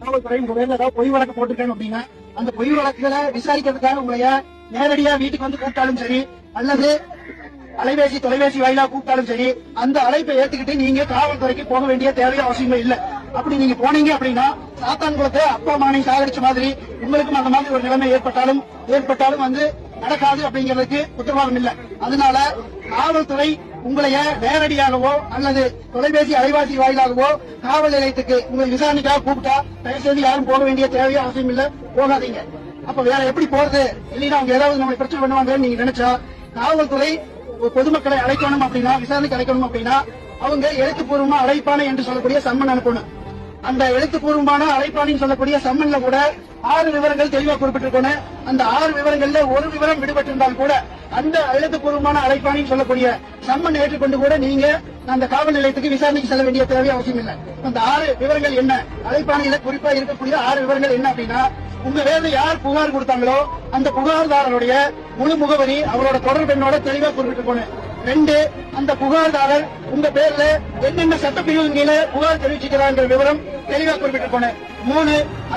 காவல்துறை உங்க பேர்ல ஏதாவது பொய் வழக்கு போட்டிருக்கேன் அப்படின்னா அந்த பொய் வழக்குகளை விசாரிக்கிறதுக்காக உங்களைய நேரடியா வீட்டுக்கு வந்து கூப்பிட்டாலும் சரி அல்லது அலைபேசி தொலைபேசி வாயிலா கூப்பிட்டாலும் சரி அந்த அழைப்பை ஏத்துக்கிட்டு நீங்க காவல்துறைக்கு போக வேண்டிய தேவைய அவசியமே இல்ல. அப்படி நீங்க போனீங்க அப்படின்னா சாத்தான்குளத்தை அப்பா மானை சாகடிச்ச மாதிரி உங்களுக்கும் அந்த மாதிரி ஒரு நிலைமை ஏற்பட்டாலும் ஏற்பட்டாலும் வந்து நடக்காது அப்படிங்கிறதுக்கு உத்தரவாதம் இல்ல. அதனால காவல்துறை உங்களைய நேரடியாகவோ அல்லது தொலைபேசி அலைவாசி வாயிலாகவோ காவல் நிலையத்துக்கு உங்களை விசாரணைக்காக கூப்பிட்டா தயவு செய்து யாரும் போக வேண்டிய தேவையோ அவசியம் இல்ல. போகாதீங்க. அப்ப வேற எப்படி போறது? இல்லைன்னா அவங்க ஏதாவது நம்மளை பிரச்சனை பண்ணுவாங்கன்னு நீங்க நினைச்சா காவல்துறை பொதுமக்களை அழைக்கணும் அப்படின்னா விசாரணைக்கு அழைக்கணும் அப்படின்னா அவங்க எழுத்துப்பூர்வமா அழைப்பானே என்று சொல்லக்கூடிய சம்மன் அனுப்பணும். அந்த எழுத்துப்பூர்வமான அழைப்பாணின்னு சொல்லக்கூடிய சம்மன்ல கூட ஆறு விவரங்கள் தெளிவா குறிப்பிட்டிருக்கணும் அந்த ஆறு விவரங்கள்ல ஒரு விவரம் விடுபட்டிருந்தால் கூட அந்த எழுத்துப்பூர்வமான அழைப்பாணின்னு சொல்லக்கூடிய சம்மன் ஏற்றுக்கொண்டு கூட நீங்க அந்த காவல் நிலையத்துக்கு விசாரணைக்கு செல்ல வேண்டிய தேவை அவசியம் இல்லை. அந்த ஆறு விவரங்கள் என்ன? அழைப்பாணியில குறிப்பா இருக்கக்கூடிய ஆறு விவரங்கள் என்ன அப்படின்னா உங்க வேலை யார் புகார் கொடுத்தாங்களோ அந்த புகார்தாரருடைய முழு முகவரி அவரோட தொடர்பு தெளிவா தெளிவா குறிப்பிட்டிருக்கணும் ரெண்டு அந்த புகார்தாரர் உங்க பேர்ல என்னென்ன சட்டப்பிரிவு கீழே புகார் தெரிவிச்சுக்கிறாங்கிற விவரம் தெளிவா குறிப்பிட்டிருக்கணும் மூணு அந்த